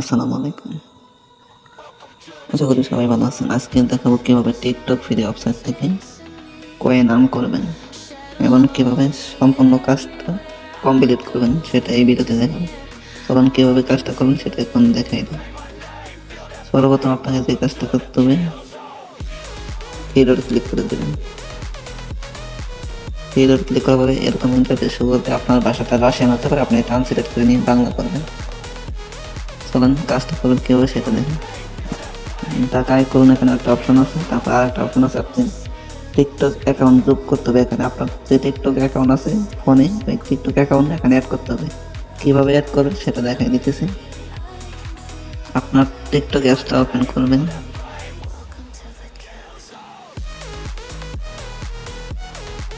আসসালামু আলাইকুম। আশা করি সবাই ভালো আছেন। আজকে দেখাবো কীভাবে টিকটক ফ্রি ওয়েবসাইট থেকে কয়েন আর্ন করবেন এবং কীভাবে সম্পূর্ণ কাজটা কমপ্লিট করবেন, সেটা এই ভিডিওতে দেখাবো। চলুন কীভাবে কাজটা করবেন, সেটা এখন দেখাই দিই। সর্বপ্রথম আপনাকে যে কাজটা করতে হবে হিরোর ক্লিক করে দেবেন। হিরোর ক্লিক করার পরে এরকম ইন্টারফেস শুরু করতে আপনার ভাষাটা রাশিয়ান হতে পারে, আপনি ট্রান্সলেট করে নিয়ে বাংলা করবেন। চলেন, কাজটা করবেন কীভাবে সেটা দেখেন টাকা আয় করুন, এখানে একটা অপশন আছে, তারপর আর একটা অপশন আছে, আপনি টিকটক অ্যাকাউন্ট যোগ করতে হবে এখানে। আপনার যে টিকটক অ্যাকাউন্ট আছে ফোনে ওই টিকটক অ্যাকাউন্ট এখানে অ্যাড করতে হবে। কীভাবে অ্যাড করবেন সেটা দেখাই দিতেছি। আপনার টিকটক অ্যাপসটা ওপেন করবেন।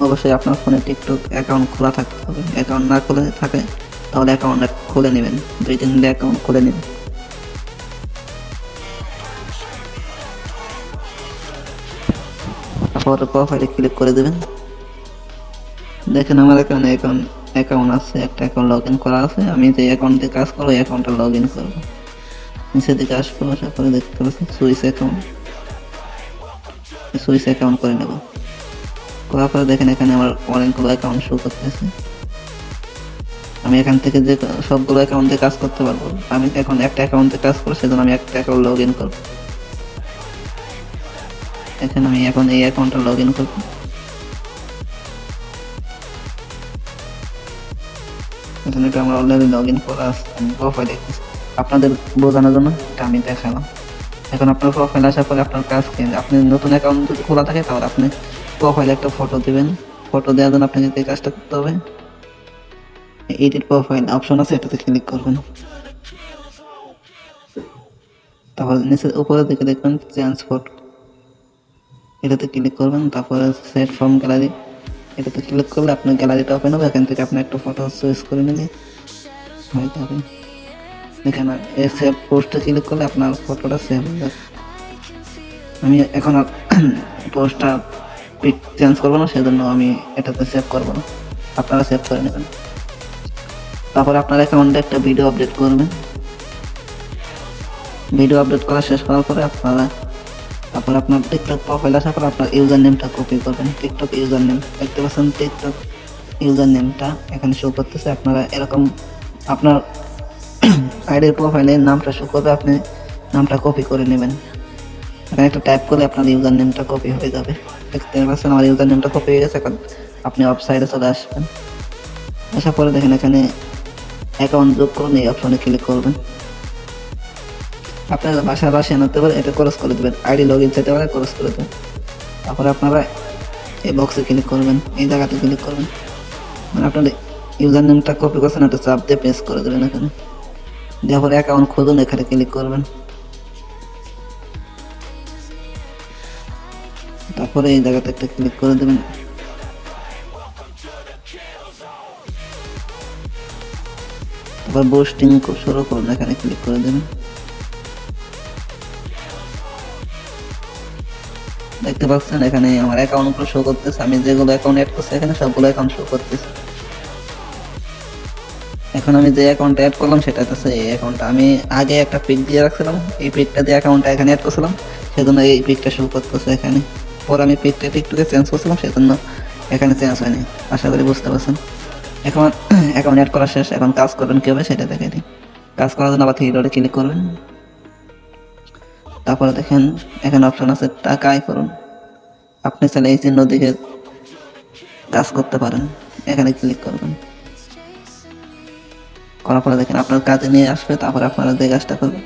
অবশ্যই আপনার ফোনে টিকটক অ্যাকাউন্ট খোলা থাকতে হবে। অ্যাকাউন্ট না খুলে থাকে তাহলে অ্যাকাউন্টটা খুলে নেবেন। দুই তিন দিন অ্যাকাউন্ট খুলে নেবেন। তারপর প্রোফাইলে ক্লিক করে দেবেন। দেখেন আমার এখানে অ্যাকাউন্ট অ্যাকাউন্ট আছে, একটা অ্যাকাউন্ট লগ ইন করা আছে। আমি যে অ্যাকাউন্টে কাজ করব অ্যাকাউন্টটা লগ ইন করব। নিচের দিকে আসব, আসার পরে দেখতে পাচ্ছি সুইস অ্যাকাউন্ট সুইস অ্যাকাউন্ট করে নেব। করার পরে দেখেন এখানে আমার অনেকগুলো অ্যাকাউন্ট শো করতেছে। আমি এখান থেকে যে সবগুলো অ্যাকাউন্টে কাজ করতে পারব, আমি এখন একটা অ্যাকাউন্টে কাজ করব, সেজন্য আমি একটা অ্যাকাউন্ট লগ ইন করব। এখানে আমি এখন এই অ্যাকাউন্টটা লগ ইন করব। এখানে এটা আমরা অলরেডি লগ ইন করা আছে, আমি প্রোফাইল আপনাদের বোঝানোর জন্য এটা আমি দেখালাম। এখন আপনার প্রোফাইল আসার পরে আপনার কাজ কি? আপনি নতুন অ্যাকাউন্ট যদি খোলা থাকে, তাহলে আপনি প্রোফাইলে একটা ফটো দিবেন। ফটো দেওয়ার জন্য আপনাকে এই কাজটা করতে হবে এডিট প্রোফাইল অপশন আছে, এটাতে ক্লিক করবেন তারপর নিচে উপরের দিকে দেখবেন চেঞ্জ ফটো এটাতে ক্লিক করবেন, তারপরে সেট ফ্রম গ্যালারি এটাতে ক্লিক করলে আপনার গ্যালারিটা ওপেন হবে, এখান থেকে আপনি একটা ফটো চয়েস করে নিলে হয়ে যাবে। এখানে এই সেভ পোস্টে ক্লিক করলে আপনার ফটোটা সেভ হয়ে যাবে। আমি এখন পোস্টটা পিক চেঞ্জ করব না, সেজন্য আমি এটাতে সেভ করব না। আপনারা সেভ করে নেবেন। তারপরে আপনার অ্যাকাউন্টে একটা ভিডিও আপডেট করবেন। ভিডিও আপডেট করা শেষ করার পরে আপনারা তারপর আপনার টিকটক প্রোফাইল আসার পর আপনার ইউজার নেমটা কপি করবেন। টিকটক ইউজার নেম দেখতে পাচ্ছেন টিকটক ইউজার নেমটা এখানে শো করতেছে। আপনারা এরকম আপনার আইডির প্রোফাইলে নামটা শো করবে, আপনি নামটা কপি করে নেবেন। এখানে একটা টাইপ করলে আপনার ইউজার নেমটা কপি হয়ে যাবে। দেখতে পাচ্ছেন আমার ইউজার নেমটা কপি হয়ে গেছে, এখন আপনি ওয়েবসাইটে চলে আসবেন। আসার পরে দেখেন এখানে অ্যাকাউন্ট যোগ করুন, এই অপশনে ক্লিক করবেন। আপনারা বাসা বাসা আনতে পারে এটা ক্রস করে দেবেন। আইডি লগ ইন চাইতে পারে ক্রস করে দেবেন। তারপরে আপনারা এই বক্সে ক্লিক করবেন, এই জায়গাতে ক্লিক করবেন। মানে আপনার ইউজার নেমটা কপি করছেন, একটা চাপ দিয়ে পেস্ট করে দেবেন এখানে। দেওয়ার পরে অ্যাকাউন্ট খুঁজুন এখানে ক্লিক করবেন। তারপরে এই জায়গাতে একটা ক্লিক করে দেবেন। তারপর বুস্টিং শুরু করুন, এখানে ক্লিক করে দেবেন। দেখতে পাচ্ছেন, এখানে আমার অ্যাকাউন্টগুলো শো করতেছে, আমি যেগুলো অ্যাকাউন্ট অ্যাড করছি, এখানে সবগুলো অ্যাকাউন্ট শো করতেছে। এখন আমি যে অ্যাকাউন্ট অ্যাড করলাম সেটা হচ্ছে এই অ্যাকাউন্টটা আমি আগে একটা পিক দিয়ে রাখছিলাম, এই পিকটা দিয়ে অ্যাকাউন্টটা এখানে অ্যাড করছিলাম, সেজন্য এই পিকটা শো করতেছে এখানে। পর আমি পিকটা টিকটকে চেঞ্জ করছিলাম, সেজন্য এখানে চেঞ্জ হয়নি। আশা করি বুঝতে পারছেন। এখন অ্যাকাউন্ট অ্যাড করা শেষ, এখন কাজ করবেন কীভাবে সেটা দেখে দিই। কাজ করার জন্য আবার থ্রি ডটে ক্লিক করবেন। তারপরে দেখেন, এখানে অপশন আছে টাকা আয় করুন। আপনি চাইলে এই চিহ্ন দিকে কাজ করতে পারেন। এখানে ক্লিক করবেন। করার পরে দেখেন আপনার কাজে নিয়ে আসবে, তারপরে আপনারা যে কাজটা করবেন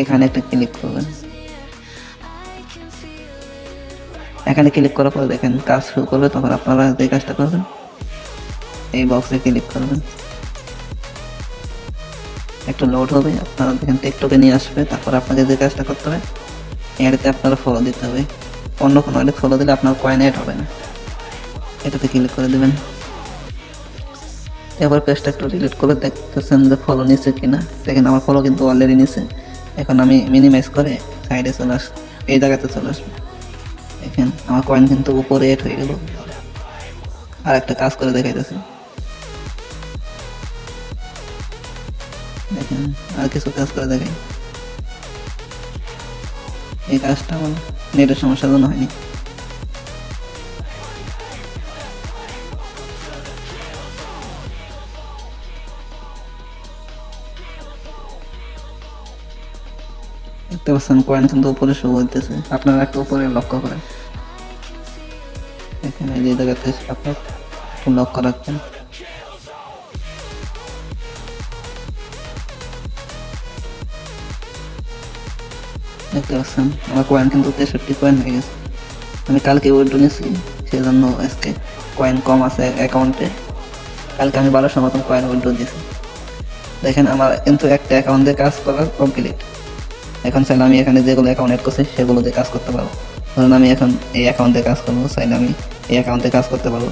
এখানে একটা ক্লিক করবেন। এখানে ক্লিক করার পরে দেখেন কাজ শুরু করবে তখন আপনারা যে কাজটা করবেন এই বক্সে ক্লিক করবেন। একটা লোড হবে, আপনারা দেখেন টিকটকে নিয়ে আসবে, তারপর আপনাকে যে কাজটা করতে হবে এটাতে আপনারা ফলো দিতে হবে। অন্য কোনো আইডি ফলো দিলে আপনার কয়েন অ্যাড হবে না। এটাতে ক্লিক করে দেবেন। এবার পেজটা একটু ডিলিট করে দেখতেছেন যে ফলো নিচ্ছে কিনা। দেখেন আমার ফলো কিন্তু অলরেডি নিচ্ছে এখন আমি মিনিমাইজ করে সাইডে চলে আস, এই জায়গাতে চলে আসব। দেখেন, আমার কয়েন কিন্তু উপরে এড হয়ে গেল। আর একটা কাজ করে দেখাইতেছে। কিছু কাজ করে দেখাই এই কাজটা আমার নেটের সমস্যার জন্য হয়নি। দেখতে পাচ্ছেন কয়েন কিন্তু উপরে শো হইতেছে আপনারা একটু উপরে লক্ষ্য করেন। এখানে যে জায়গাতে আপনার লক্ষ্য রাখবেন। দেখতে পাচ্ছেন আমার কয়েন কিন্তু তেষট্টি কয়েন হয়ে গেছে। আমি কালকে উইড্রো নিয়েছি, সেজন্য আজকে কয়েন কম আছে অ্যাকাউন্টে কালকে আমি বারোশো মতন কয়েন উইড্রো দিয়েছি। দেখেন আমার কিন্তু একটা অ্যাকাউন্টে কাজ করা কমপ্লিট এখন চাইলে আমি এখানে যেগুলো অ্যাকাউন্ট অ্যাড করছি, সেগুলো দিয়ে কাজ করতে পারব। ধরুন আমি এখন এই অ্যাকাউন্টে কাজ করব, চাইলে আমি এই অ্যাকাউন্টে কাজ করতে পারব।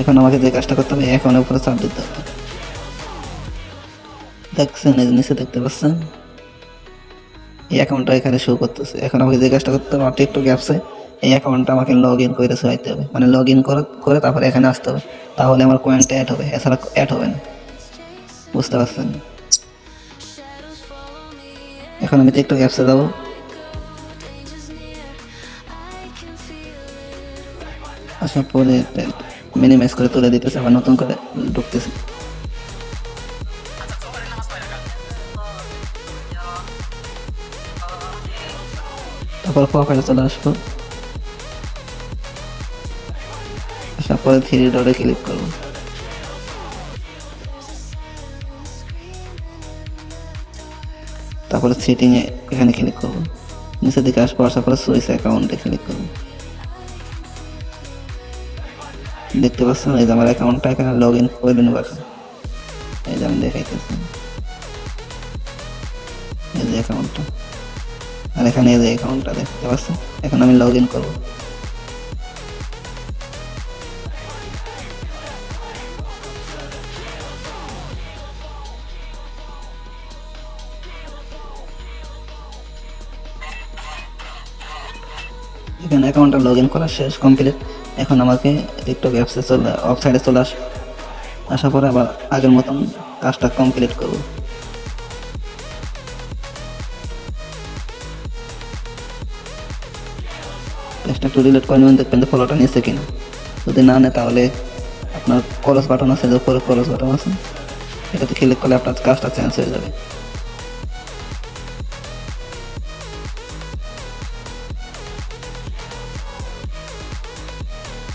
এখন আমাকে যে কাজটা করতে হবে, এই অ্যাকাউন্টের উপরে চাপ দিতে হবে। দেখছেন নিচে দেখতে পাচ্ছেন? এই অ্যাকাউন্টটা এখানে শো করতেছে। এখন আমাকে যে কাজটা করতে হবে টিকটক অ্যাপসে এই অ্যাকাউন্টটা আমাকে লগ ইন করে চাইতে হবে। মানে লগ ইন করে তারপরে এখানে আসতে হবে। তাহলে আমার কয়েনটা অ্যাড হবে। এছাড়া অ্যাড হবে না। বুঝতে পারছেন? এখন আমি টিকটক অ্যাপসে যাব। আসার পরে মিনিমাইজ করে তুলে দিতেছে, আবার নতুন করে ঢুকতেছে। তারপর প্রোফাইলে চলে আসব। আসার পরে থ্রি ডটে ক্লিক করব। তারপরে সেটিংয়ে এখানে ক্লিক করব। নিচের দিকে আসব, আসার পরে সুইচ অ্যাকাউন্টে ক্লিক করব। দেখতে পাচ্ছেন এই যে আমার অ্যাকাউন্টটা এখানে লগ ইন করে নেব এখন এই যে আমি দেখাইতেছি। এই যে অ্যাকাউন্টটা আর এখানে এই অ্যাকাউন্টটা দেখতে পাচ্ছেন, এখন আমি লগ ইন করব। এখানে অ্যাকাউন্টটা লগ ইন করা শেষ কমপ্লিট এখন আমাকে টিকটক অ্যাপসে চলে ওয়েবসাইটে চলে আস আসার পরে আবার আগের মতন কাজটা কমপ্লিট করব। একটু ডিলিট করে নেবেন, দেখবেন যে ফলোটা নিচ্ছে কিনা। যদি না নেয়, তাহলে আপনার ক্রস বাটন আছে যে উপরে ক্রস বাটন আছে। এটাতে ক্লিক করলে আপনার কাজটা চেঞ্জ হয়ে যাবে।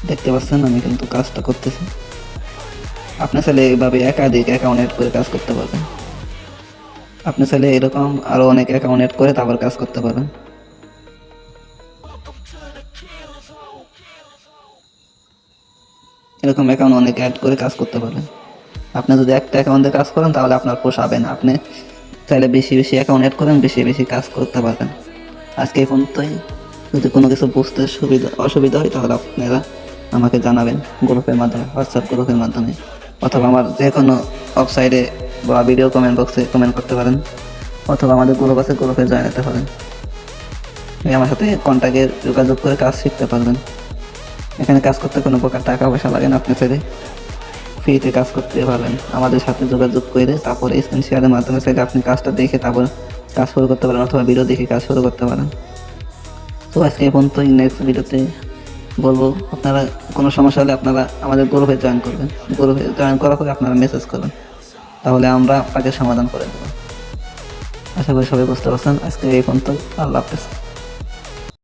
দেখতে পাচ্ছেন, আমি কিন্তু কাজটা করতেছি। আপনি চাইলে এইভাবে একাধিক অ্যাকাউন্ট অ্যাড করে কাজ করতে পারবেন। আপনি চাইলে এরকম আরও অনেক অ্যাকাউন্ট অ্যাড করে তারপর কাজ করতে পারবেন। এরকম অ্যাকাউন্ট অনেক অ্যাড করে কাজ করতে পারবেন আপনি যদি একটা অ্যাকাউন্টে কাজ করেন, তাহলে আপনার পোষাবে না। আপনি চাইলে বেশি বেশি অ্যাকাউন্ট অ্যাড করেন, বেশি বেশি কাজ করতে পারবেন। আজকে এই পর্যন্তই। যদি কোনো কিছু বুঝতে সুবিধা, অসুবিধা হয়, তাহলে আপনারা আমাকে জানাবেন গ্রুপের মাধ্যমে হোয়াটসঅ্যাপ গ্রুপের মাধ্যমে। অথবা আমার যে কোনো ওয়েবসাইটে বা ভিডিও কমেন্ট বক্সে কমেন্ট করতে পারেন। অথবা আমাদের গ্রুপ আছে গ্রুপে জয়েন হতে পারেন। আমার সাথে কন্ট্যাক্টে যোগাযোগ করে কাজ শিখতে পারবেন। এখানে কাজ করতে কোনো প্রকার টাকা পয়সা লাগে না আপনি চাইলে ফ্রিতে কাজ করতে পারবেন। আমাদের সাথে যোগাযোগ করে তারপরে স্ক্রিন শেয়ারের মাধ্যমে চাইলে আপনি কাজটা দেখে তারপর কাজ শুরু করতে পারেন অথবা ভিডিও দেখে কাজ শুরু করতে পারেন। তো আজকে এই পর্যন্ত নেক্সট ভিডিওতে বলব, আপনারা কোনো সমস্যা হলে আপনারা আমাদের গ্রুপে জয়েন করবেন। গ্রুপে জয়েন করার পরে আপনারা মেসেজ করবেন। তাহলে আমরা আপনাকে সমাধান করে দেবো। আশা করি সবাই বুঝতে পারছেন। আজকে এই পর্যন্ত আল্লাহ হাফেজ।